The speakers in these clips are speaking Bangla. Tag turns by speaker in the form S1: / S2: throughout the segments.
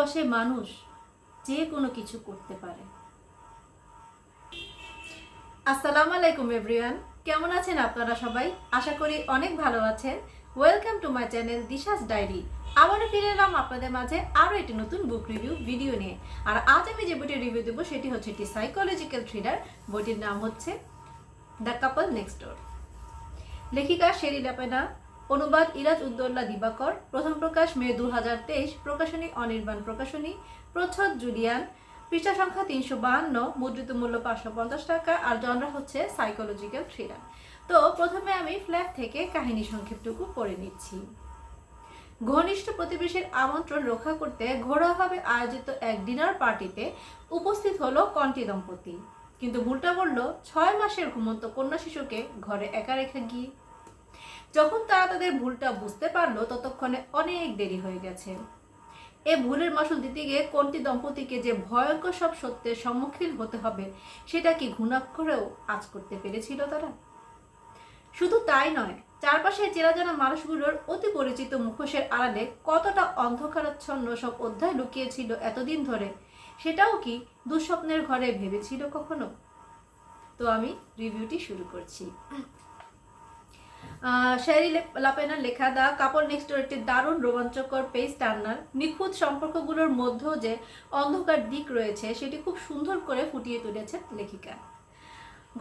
S1: বসে মানুষ যে কোনো কিছু করতে পারে। আসসালামু আলাইকুম এভরিওয়ান কেমন আছেন আপনারা সবাই? আশা করি অনেক ভালো আছেন। Welcome to my channel Disha's diary আবারও ফিরে এলাম আপনাদের মাঝে আরও একটি নতুন বুক রিভিউ ভিডিও নিয়ে। আর আজ আমি যে বইটি রিভিউ দেবো, সেটি হচ্ছে একটি সাইকোলজিক্যাল থ্রিলার বইটির নাম হচ্ছে দ্য কাপল নেক্সট ডোর লেখিকা শেরি লাপেনা অনুবাদ ইরাজ উদ্দৌল্লা দিবাকর, প্রথম প্রকাশ মে দু প্রকাশনী অনির্বাণ প্রকাশনী, প্রচ্ছদ জুলিয়ান, পৃষ্ঠা সংখ্যা তিনশো বাহান্ন, মুদ্রিত মূল্য পাঁচশো পঞ্চাশ টাকা, আর জনরা হচ্ছে সাইকোলজিক্যাল থ্রিলার তো প্রথমে আমি ফ্ল্যাট থেকে কাহিনী সংক্ষেপটুকু পড়ে নিচ্ছি। ঘনিষ্ঠ প্রতিবেশীর আমন্ত্রণ রক্ষা করতে ঘরোয়াভাবে আয়োজিত এক ডিনার পার্টিতে উপস্থিত হলো কন্টি দম্পতি। কিন্তু ভুলটা বলল, ছয় মাসের ঘুমন্ত কন্যা শিশুকে ঘরে একা রেখে গিয়ে যখন তারা তাদের ভুলটা বুঝতে পারল, ততক্ষণে অনেক দেরি হয়ে গেছে। এ ভুলের মাসুল দিতে গিয়ে কোনটি দম্পতিকে যে ভয়ঙ্কর সব সত্যের সম্মুখীন হতে হবে, সেটা কি ঘুণাক্ষরেও আজ করতে পেরেছিল তারা? শুধু তাই নয় চারপাশে চেনা জানা মানুষগুলোর অতি পরিচিত মুখোশের আড়ালে কতটা অন্ধকারাচ্ছন্ন সব অধ্যায় লুকিয়েছিল এতদিন ধরে, সেটাও কি দুঃস্বপ্নের ঘরে ভেবেছিল কখনো? তো আমি রিভিউটি শুরু করছি। শেরি লাপেনার লেখা দা কাপড় নেক্সট একটি দারুণ রোমাঞ্চকর পেজ টার্নার। নিখুঁত সম্পর্কগুলোর মধ্যেও যে অন্ধকার দিক রয়েছে, সেটি খুব সুন্দর করে ফুটিয়ে তুলেছেন লেখিকা।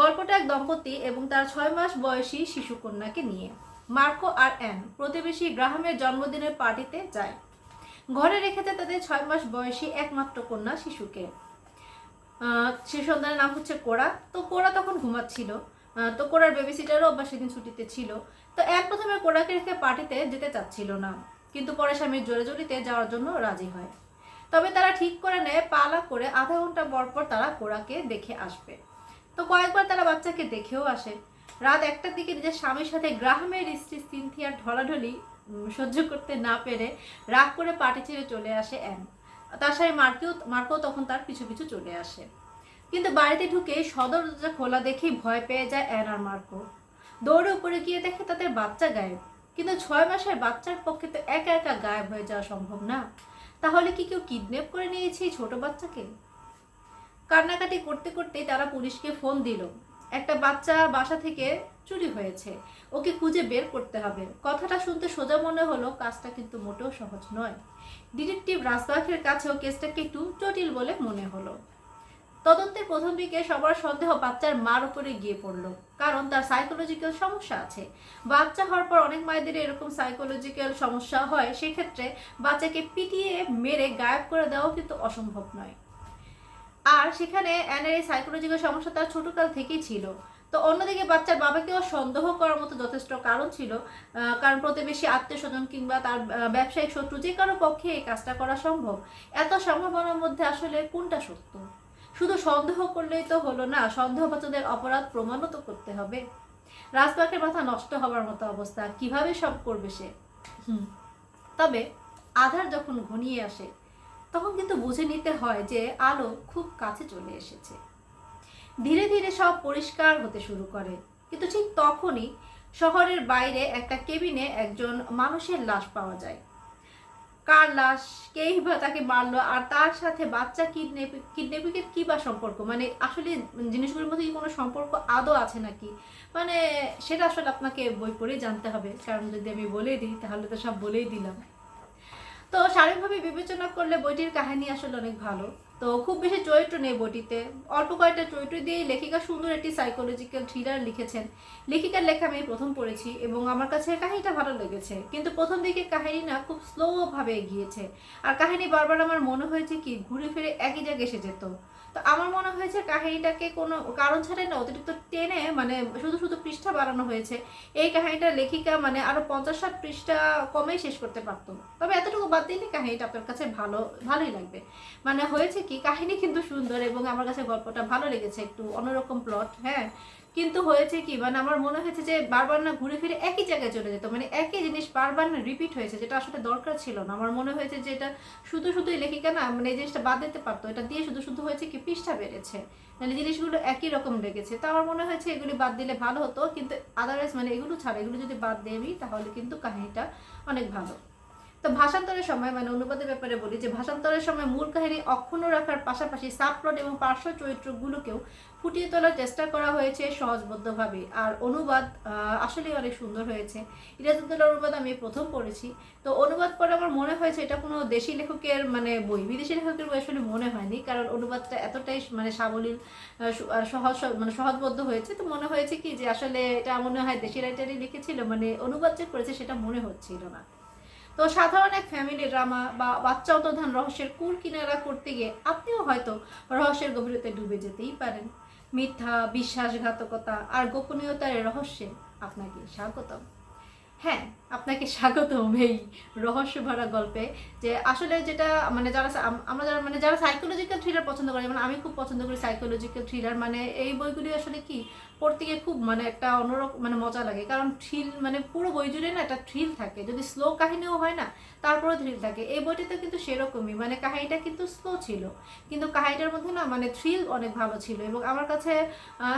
S1: গল্পটা এক দম্পতি এবং তার ছয় মাস বয়সী শিশু কন্যাকে নিয়ে। মার্কো আর অ্যান প্রতিবেশী গ্রাহামের জন্মদিনের পার্টিতে যায়। ঘরে রেখেছে তাদের ছয় মাস বয়সী একমাত্র কন্যা শিশুকে। শিশু সন্তানের নাম হচ্ছে কোরা। তো কোরা তখন ঘুমাচ্ছিল। তো কোরার বেবি সিটারও বা সেদিন ছুটিতে ছিল। তো এক প্রথমে কোরাকে রেখে পার্টিতে যেতে চাচ্ছিল না। কিন্তু পরে স্বামীর জোরে জড়িতে যাওয়ার জন্য রাজি হয়। তবে তারা ঠিক করে নেয়, পালা করে আধা ঘণ্টা পর পর তারা কোরাকে দেখে আসবে। তো কয়েকবার তারা বাচ্চাকে দেখেও আসে। রাত একটার দিকে নিজের স্বামীর সাথে গ্রাহামের স্ত্রী সিনথিয়ার ঢলাঢলি সহ্য করতে না পেরে রাগ করে পার্টি ছেড়ে চলে আসে অ্যান। তার সাথে মার্কেও মার্কও তখন তার পিছু পিছু চলে আসে। কিন্তু বাড়িতে ঢুকে সদর দরজা খোলা দেখেই ভয় পেয়ে যায় অ্যান আর মার্কো। দৌড়ে উপরে গিয়ে দেখে তাদের বাচ্চা গায়েব। কিন্তু ছয় মাসের বাচ্চার পক্ষে তো একা একা গায়েব হয়ে যাওয়া সম্ভব না। তাহলে কি কেউ কিডন্যাপ করে নিয়েছে এই ছোট বাচ্চাকে? কান্নাকাটি করতে করতে তারা পুলিশকে ফোন দিল। একটা বাচ্চা বাসা থেকে চুরি হয়েছে। ওকে খুঁজে বের করতে হবে। কথাটা শুনতে সোজা মনে হলো, কাজটা কিন্তু মোটেও সহজ নয়। ডিটেকটিভ রাজবাখের কাছেও কেসটাকে একটু জটিল বলে মনে হলো। তদন্তের প্রথম দিকে সবার সন্দেহ বাচ্চার মার উপরে গিয়ে পড়ল, কারণ তার সাইকোলজিক্যাল সমস্যা আছে। বাচ্চা হওয়ার পর অনেক মায়েদের এরকম সাইকোলজিক্যাল সমস্যা হয়, সেক্ষেত্রে বাচ্চাকে পিটিয়ে মেরে গায়েব করে দেওয়াও কিন্তু অসম্ভব নয়। আর সেখানে অ্যানের এই সাইকোলজিক্যাল সমস্যা তার ছোটকাল থেকেই ছিল। তো অন্যদিকে বাচ্চার বাবাকেও সন্দেহ করার মতো যথেষ্ট কারণ ছিল কারণ প্রতিবেশী আত্মীয় স্বজন কিংবা তার ব্যবসায়িক শত্রু যে কারও পক্ষে এই কাজটা করা সম্ভব। এত সম্ভাবনার মধ্যে আসলে কোনটা সত্য? শুধু সন্দেহ করলেই তো হলো না, সন্দেহবাচকদের অপরাধ প্রমাণও তো করতে হবে। রাজপাকের মাথা নষ্ট হবার মতো অবস্থা, কীভাবে সব করবে সে। তবে আধার যখন ঘনিয়ে আসে, তখন কিন্তু বুঝে নিতে হয় যে আলো খুব কাছে চলে এসেছে। ধীরে ধীরে সব পরিষ্কার হতে শুরু করে। কিন্তু ঠিক তখনই শহরের বাইরে একটা কেবিনে একজন মানুষের লাশ পাওয়া যায়। কার লাশ কেই বা তাকে মারলো, আর তার সাথে বাচ্চা কিডন্যাপ কিডন্যাপিংয়ের কী বা সম্পর্ক? মানে আসলে জিনিসগুলোর মধ্যে কি কোনো সম্পর্ক আদৌ আছে নাকি? মানে সেটা আসলে আপনাকে বই পড়ে জানতে হবে। কারণ যদি আমি বলে দিই, তাহলে তো সব বলেই দিলাম। তো স্বাভাবিকভাবে বিবেচনা করলে বইটির কাহিনী আসলে অনেক ভালো। তো খুব বেশি চরিত্র নেই বইটিতে। অল্প কয়েকটা চরিত্র দিয়েই লেখিকা সুন্দর একটি সাইকোলজিক্যাল থ্রিলার লিখেছেন। লেখিকার লেখা আমি প্রথম পড়েছি এবং আমার কাছে কাহিনীটা ভালো লেগেছে। কিন্তু প্রথম দিকে কাহিনী না খুব স্লোভাবে এগিয়েছে। আর কাহিনী বারবার আমার মনে হয়েছে কি, ঘুরে ফিরে একই জায়গায় এসে যেত। তো আমার মনে হয়েছে কাহিনীটাকে কোনো কারণ ছাড়াই না, অতিরিক্ত টেনে মানে শুধু শুধু পৃষ্ঠা বাড়ানো হয়েছে। এই কাহিনীটা লেখিকা মানে আরও পঞ্চাশ ষাট পৃষ্ঠা কমেই শেষ করতে পারতো। তবে এতটুকু বাদ দিলে কাহিনীটা আপনার কাছে ভালো, ভালোই লাগবে। মানে হয়েছে কি, কাহিনী কিন্তু সুন্দর এবং আমার কাছে গল্পটা ভালো লেগেছে, একটু অন্যরকম প্লট হ্যাঁ? কিন্তু হয়েছে কি মানে আমার মনে হয়েছে যে বারবার না ঘুরে ফিরে একই জায়গায় চলে যেত মানে একই জিনিস বারবার না রিপিট হয়েছে, যেটা আসলে দরকার ছিল না। আমার মনে হয়েছে যে এটা শুধু শুধুই লেখিকা না মানে এই জিনিসটা বাদ দিতে পারতো। এটা দিয়ে শুধু শুধু হয়েছে কি, পৃষ্ঠা বেড়েছে। মানে জিনিসগুলো একই রকম লেগেছে। তো আমার মনে হয়েছে এগুলি বাদ দিলে ভালো হতো, কিন্তু আদারওয়াইজ মানে এগুলো ছাড়া, এগুলো যদি বাদ দেবি তাহলে কিন্তু কাহিনীটা অনেক ভালো। তো ভাষান্তরের সময় মানে অনুবাদের ব্যাপারে বলি যে ভাষান্তরের সময় মূল কাহিনী অক্ষুণ্ণ রাখার পাশাপাশি সাবপ্লট এবং পার্শ্ব চরিত্রগুলোকেও ফুটিয়ে তোলার চেষ্টা করা হয়েছে সহজবদ্ধভাবে। আর অনুবাদ আসলে অনেক সুন্দর হয়েছে। ইরাজুদ্দোল্লার অনুবাদ আমি প্রথম পড়েছি। তো অনুবাদ পরে আমার মনে হয়েছে এটা কোনো দেশি লেখকের মানে বই, বিদেশি লেখকের বই আসলে মনে হয়নি। কারণ অনুবাদটা এতটাই মানে সাবলীল আর সহজ মানে সহজবদ্ধ হয়েছে। তো মনে হয়েছে কি যে আসলে এটা মনে হয় দেশি রাইটারই লিখেছিল মানে অনুবাদ যে করেছে সেটা মনে হচ্ছিল না। তো সাধারণ এক ফ্যামিলি ড্রামা বা বাচ্চা অন্তধান রহস্যের কুল কিনারা করতে গিয়ে আপনিও হয়তো রহস্যের গভীরতায় ডুবে যেতেই পারেন। মিথ্যা, বিশ্বাসঘাতকতা আর গোপনীয়তার রহস্যে আপনাকে স্বাগতম। হ্যাঁ আপনাকে স্বাগতম এই রহস্য ভরা গল্পে যে আসলে যেটা মানে যারা আমরা যারা মানে যারা সাইকোলজিক্যাল থ্রিলার পছন্দ করে, যেমন আমি খুব পছন্দ করি সাইকোলজিক্যাল থ্রিলার মানে এই বইগুলি আসলে কি পড়তে গিয়ে খুব মানে একটা অন্যরকম মানে মজা লাগে। কারণ থ্রিল মানে পুরো বই জুড়ে না একটা থ্রিল থাকে। যদি স্লো কাহিনীও হয় না, তারপরেও থ্রিল থাকে। এই বইটিতে কিন্তু সেরকমই। মানে কাহিনীটা কিন্তু স্লো ছিল। কিন্তু কাহিনীটার মধ্যে না মানে থ্রিল অনেক ভালো ছিল। এবং আমার কাছে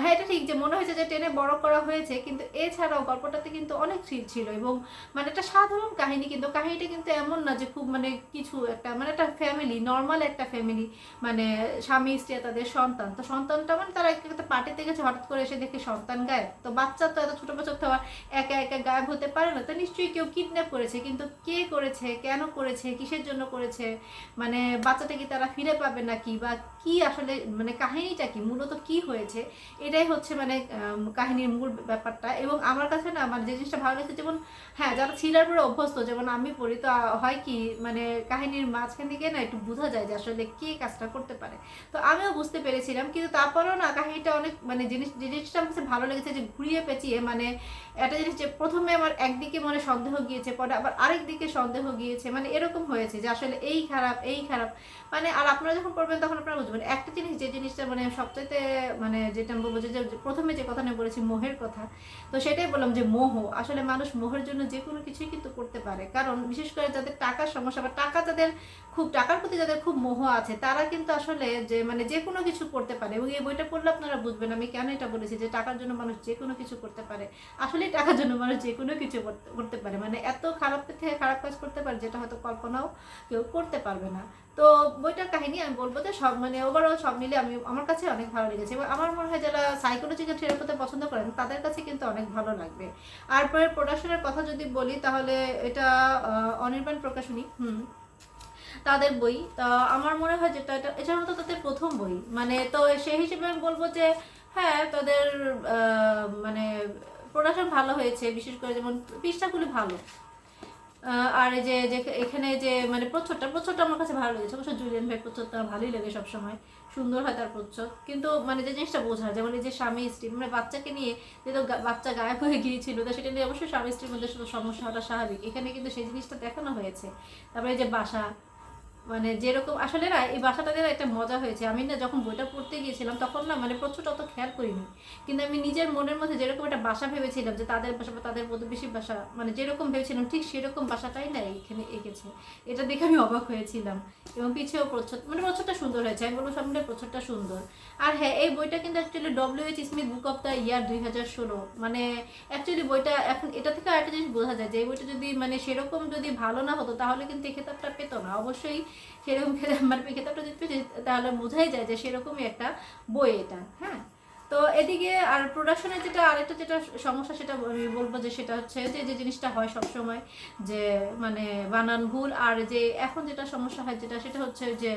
S1: হ্যাঁ এটা ঠিক যে মনে হয়েছে যে টেনে বড় করা হয়েছে, কিন্তু এছাড়াও গল্পটাতে কিন্তু অনেক থ্রিল ছিল। এবং মানে একটা সাধারণ কাহিনী, কিন্তু কাহিনীটা কিন্তু এমন না যে খুব মানে কিছু একটা মানে একটা ফ্যামিলি নর্মাল একটা ফ্যামিলি মানে স্বামী, স্ত্রী, তাদের সন্তান। তো সন্তানটা মানে তারা একটা পার্টিতে গেছে, হঠাৎ করে এসে দেখে সন্তান গায়েব। তো বাচ্চা তো এত ছোট বাচ্চা, তো আবার একা একা গায়েব হতে পারে না। তো নিশ্চয়ই কেউ কিডন্যাপ করেছে, কিন্তু কে করেছে, কেন করেছে, কিসের জন্য করেছে মানে বাচ্চাটা কি তারা ফিরে পাবে নাকি, বা কি আসলে মানে কাহিনীটা কি, মূলত কি হয়েছে, এটাই হচ্ছে মানে কাহিনীর মূল ব্যাপারটা। এবং আমার কাছে না মানে যে জিনিসটা ভালো লেগেছে, যেমন হ্যাঁ যারা থ্রিলার পরে অভ্যস্ত, যেমন আমি পড়ি, তো হয় কি মানে কাহিনীর মাঝখান থেকে না একটু বোঝা যায় যে আসলে কে কাজটা করতে পারে। তো আমিও বুঝতে পেরেছিলাম, কিন্তু তারপরেও না, কাহিনীটা অনেক মানে জিনিস, জিনিসটা আমার ভালো লেগেছে যে ঘুরিয়ে পেঁচিয়ে মানে একটা জিনিস যে প্রথমে আমার একদিকে মানে সন্দেহ গিয়েছে, পরে আবার আরেক দিকে সন্দেহ গিয়েছে মানে এরকম হয়েছে যে আসলে এই খারাপ এই খারাপ। মানে আর আপনারা যখন পড়বেন তখন আপনারা বুঝবেন একটা জিনিস যে জিনিসটা মানে সবচাইতে মানে যেটা আমি বলব যে প্রথমে যে কথা আমি বলেছি, মোহের কথা, তো সেটাই বললাম যে মোহ, আসলে মানুষ মোহের জন্য যে কোনো কিছুই কিন্তু করতে পারে। কারণ বিশেষ করে যাদের টাকার সমস্যা বা টাকা যাদের খুব, টাকার প্রতি যাদের খুব মোহ আছে, তারা কিন্তু আসলে যে মানে যে কোনো কিছু করতে পারে। এবং এই বইটা পড়লে আপনারা বুঝবেন আমি কেন এটা বলেছি যে টাকার জন্য মানুষ যে কোনো কিছু করতে পারে। আসলে টাকার জন্য মানুষ যে কোনো কিছু করতে- পারে। মানে এত খারাপ থেকে খারাপ কাজ করতে পারে যেটা হয়তো কল্পনাও কেউ করতে পারবে না। তো বইটার কাহিনী আমি বলব যে সব মানে ওভারঅল সব মিলে আমি, আমার কাছে অনেক ভালো লেগেছে। এবং আমার মনে হয় যারা সাইকোলজিক্যাল থ্রিলার পড়তে পছন্দ করেন, তাদের কাছে কিন্তু অনেক ভালো লাগবে। আর পরে প্রোডাকশনের কথা যদি বলি, তাহলে এটা অনির্বাণ প্রকাশনী, হুম, তাদের বই। তা আমার মনে হয় যেটা, এটা এটা হয়তো তাদের প্রথম বই। মানে তো সেই হিসেবে আমি বলব যে হ্যাঁ তাদের মানে প্রোডাকশন ভালো হয়েছে, বিশেষ করে যেমন পৃষ্ঠাগুলি ভালো। আর যে যে এখানে যে মানে প্রচ্ছদটা প্রচ্ছদটা আমার কাছে ভালো লেগেছে। অবশ্য জুলিয়ান ভাই প্রচ্ছদটা ভালোই লাগে সবসময়। সুন্দর হয় তার প্রচ্ছদ। কিন্তু মানে যে জিনিসটা বোঝা যেমন এই যে স্বামী স্ত্রী মানে বাচ্চাকে নিয়ে যেহেতু গা- বাচ্চা গায়েব হয়ে গিয়েছিল, তো সেটা নিয়ে অবশ্যই স্বামী স্ত্রীর মধ্যে সমস্যা হওয়াটা স্বাভাবিক। এখানে কিন্তু সেই জিনিসটা দেখানো হয়েছে। তারপরে যে বাসা মানে যেরকম, আসলে না, এই বাসাটাতে একটা মজা হয়েছে। আমি না যখন বইটা পড়তে গিয়েছিলাম, তখন না মানে প্রচুর অত খেয়াল করিনি। কিন্তু আমি নিজের মনের মধ্যে যেরকম একটা বাসা ভেবেছিলাম যে তাদের বাসা বা তাদের প্রতিবেশী বাসা মানে যেরকম ভেবেছিলাম, ঠিক সেরকম বাসাটাই না এখানে এঁকেছে। এটা দেখে আমি অবাক হয়েছিলাম। এবং পিছেও প্রচ্ছদ মানে প্রচ্ছদটা সুন্দর হয়েছে আমি বলব সামনে প্রচ্ছদটা সুন্দর। আর হ্যাঁ এই বইটা কিন্তু actually W H Smith book of the year দুই হাজার ষোলো। মানে অ্যাকচুয়ালি বইটা এখন, এটা থেকে আরেকটা জিনিস বোঝা যায় যে এই বইটা যদি মানে সেরকম যদি ভালো না হতো, তাহলে কিন্তু এই খেতাবটা পেতো না। অবশ্যই সেরকম মানে খেতাবটা পেতো তাহলে বোঝাই যায় যে সেরকমই একটা বই এটা হ্যাঁ? তো এদিকে আর প্রোডাকশনের যেটা আরেকটা যেটা সমস্যা সেটা আমি বলব যে সেটা হচ্ছে যে যে জিনিসটা হয় সব সময় যে মানে বানান ভুল আর যে এখন যেটা সমস্যা হয় যেটা সেটা হচ্ছে যে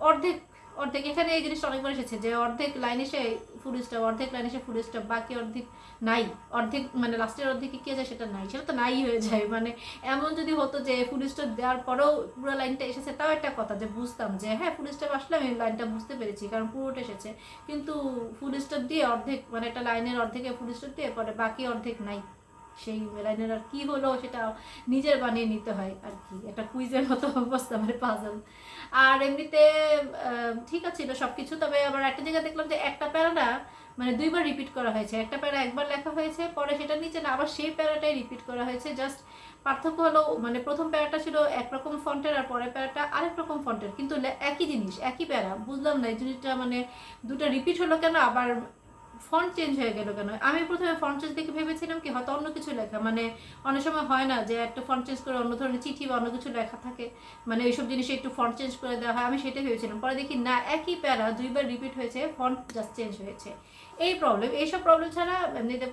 S1: অর্ধেক অর্ধেক, এখানে এই জিনিসটা অনেকবার এসেছে যে অর্ধেক লাইন এসে ফুল স্টপ অর্ধেক লাইন এসে ফুল স্টপ বাকি অর্ধেক নাই। অর্ধেক মানে লাস্টের অর্ধেকে কি আছে সেটা নাই, সেটা তো নাই হয়ে যায়। মানে এমন যদি হতো যে ফুল স্টপ দেওয়ার পরেও পুরো লাইনটা এসেছে, তাও একটা কথা যে বুঝতাম যে হ্যাঁ ফুল স্টপ আসলে আমি লাইনটা বুঝতে পেরেছি, কারণ পুরোটা এসেছে। কিন্তু ফুল স্টপ দিয়ে অর্ধেক মানে একটা লাইনের অর্ধেকে ফুল স্টপ দিয়ে পরে বাকি অর্ধেক নাই। সেই লাইনের আর কি হলো সেটা নিজের বানিয়ে নিতে হয় আর কি। একটা কুইজের মতো অবস্থা মানে পাজল আর এমনিতে ঠিক আছে সব কিছু তবে আবার একটা জায়গায় দেখলাম যে একটা প্যারাটা মানে দুইবার রিপিট করা হয়েছে। একটা প্যারা একবার লেখা হয়েছে, পরে সেটা নিচে না, আবার সেই প্যারাটাই রিপিট করা হয়েছে। জাস্ট পার্থক্য হলো মানে প্রথম প্যারাটা ছিল একরকম ফন্টের আর পরের প্যারাটা আরেক রকম ফন্টের কিন্তু একই জিনিস, একই প্যারা, বুঝলাম না এই জিনিসটা মানে দুটো রিপিট হলো কেন, আবার ফন্ট চেঞ্জ হয়ে গেল কেন? আমি প্রথমে ফন্ট চেঞ্জ দেখে ভেবেছিলাম কি হয়তো অন্য কিছু লেখা। মানে অনেক সময় হয় না যে একটা ফন্ট চেঞ্জ করে অন্য ধরনের চিঠি বা অন্য কিছু লেখা থাকে। মানে এইসব জিনিসে একটু ফন্ট চেঞ্জ করে দেওয়া হয়। আমি সেটাই ভেবেছিলাম। পরে দেখি না, একই প্যারা দুইবার রিপিট হয়েছে ফন্ট জাস্ট চেঞ্জ হয়েছে। এই প্রবলেম এইসব প্রবলেম ছাড়া এমনিতে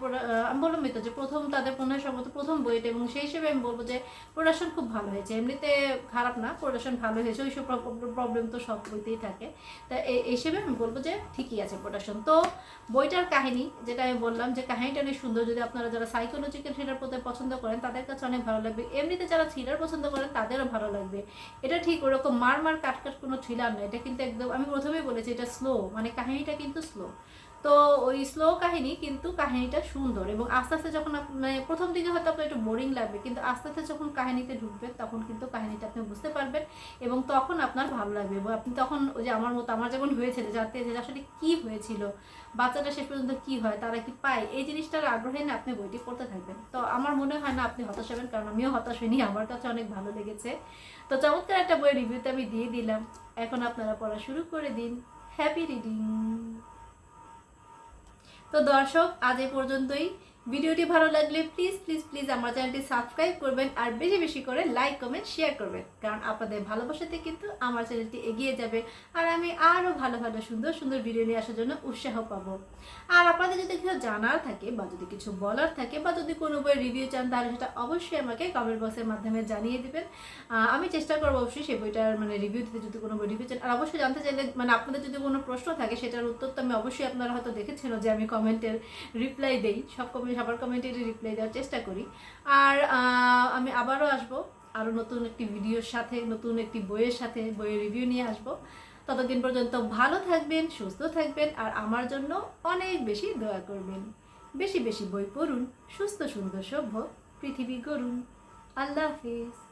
S1: আমি বললাম তো যে প্রথম তাদের পণ্যের সম্মত প্রথম বইটা এবং সেই হিসেবে আমি বলব যে প্রোডাকশন খুব ভালো হয়েছে। এমনিতে খারাপ না প্রোডাকশন ভালো হয়েছে, ওইসব প্রবলেম তো সব বইতেই থাকে। তা এই হিসেবে আমি বলব যে ঠিকই আছে প্রোডাকশন তো বইটার কাহিনী, যেটা আমি বললাম যে কাহিনীটা অনেক সুন্দর, যদি আপনারা যারা সাইকোলজিক্যাল থ্রিলার পড়তে পছন্দ করেন, তাদের কাছে অনেক ভালো লাগবে। এমনিতে যারা থ্রিলার পছন্দ করেন, তাদেরও ভালো লাগবে। এটা ঠিক ওরকম মার মার কাট কাট কোনো থ্রিলার না, এটা কিন্তু একদম, আমি প্রথমেই বলেছি এটা স্লো মানে কাহিনীটা কিন্তু স্লো তো ওই স্লো কাহিনী কিন্তু কাহিনীটা সুন্দর এবং আস্তে আস্তে যখন মানে প্রথম দিকে হয়তো আপনার একটু বোরিং লাগবে, কিন্তু আস্তে আস্তে যখন কাহিনীতে ঢুকবেন তখন কিন্তু কাহিনীটা আপনি বুঝতে পারবেন এবং তখন আপনার ভালো লাগবে এবং আপনি তখন ওই যে আমার মতো, আমার যেমন হয়েছিল জানতে যে আসলে কি হয়েছিল, বাচ্চাটা শেষ পর্যন্ত কি হয়, তারা কি পায়, এই জিনিসটার আগ্রহে না আপনি বইটি পড়তে থাকবেন। তো আমার মনে হয় না আপনি হতাশ হবেন, কারণ আমিও হতাশ হইনি, আমার কাছে অনেক ভালো লেগেছে। তো চমৎকার একটা বইয়ের রিভিউতে আমি দিয়ে দিলাম। এখন আপনারা পড়া শুরু করে দিন। হ্যাপি রিডিং তো দর্শক আজ এ পর্যন্তই। ভিডিওটি ভালো লাগলে প্লিজ প্লিজ প্লিজ আমার চ্যানেলটি সাবস্ক্রাইব করবেন আর বেশি বেশি করে লাইক কমেন্ট শেয়ার করবেন। কারণ আপনাদের ভালোবাসাতে কিন্তু আমার চ্যানেলটি এগিয়ে যাবে আর আমি আরও ভালো ভালো, সুন্দর সুন্দর ভিডিও নিয়ে আসার জন্য উৎসাহ পাবো। আর আপনাদের যদি কিছু জানার থাকে বা যদি কিছু বলার থাকে বা যদি কোনো বইয়ের রিভিউ চান, তাহলে সেটা অবশ্যই আমাকে কমেন্ট বক্সের মাধ্যমে জানিয়ে দিবেন। আমি চেষ্টা করব অবশ্যই সেই বইটার মানে রিভিউ দিতে যদি কোনো বই রিভিউ চান। আর অবশ্যই জানতে চাইলে মানে আপনাদের যদি কোনো প্রশ্ন থাকে, সেটার উত্তর তো আমি অবশ্যই আপনারা হয়তো দেখেছেন যে আমি কমেন্টের রিপ্লাই দেই। সব কমেন্ট সবার কমেন্টেরই রিপ্লাই দেওয়ার চেষ্টা করি। আর আমি আবারও আসব। আরও নতুন একটি ভিডিওর সাথে, নতুন একটি বইয়ের সাথে, বইয়ের রিভিউ নিয়ে আসব। ততদিন পর্যন্ত ভালো থাকবেন, সুস্থ থাকবেন, আর আমার জন্য অনেক বেশি দয়া করবেন। বেশি বেশি বই পড়ুন, সুস্থ সুন্দর সভ্য পৃথিবী করুন আল্লাহ হাফিজ।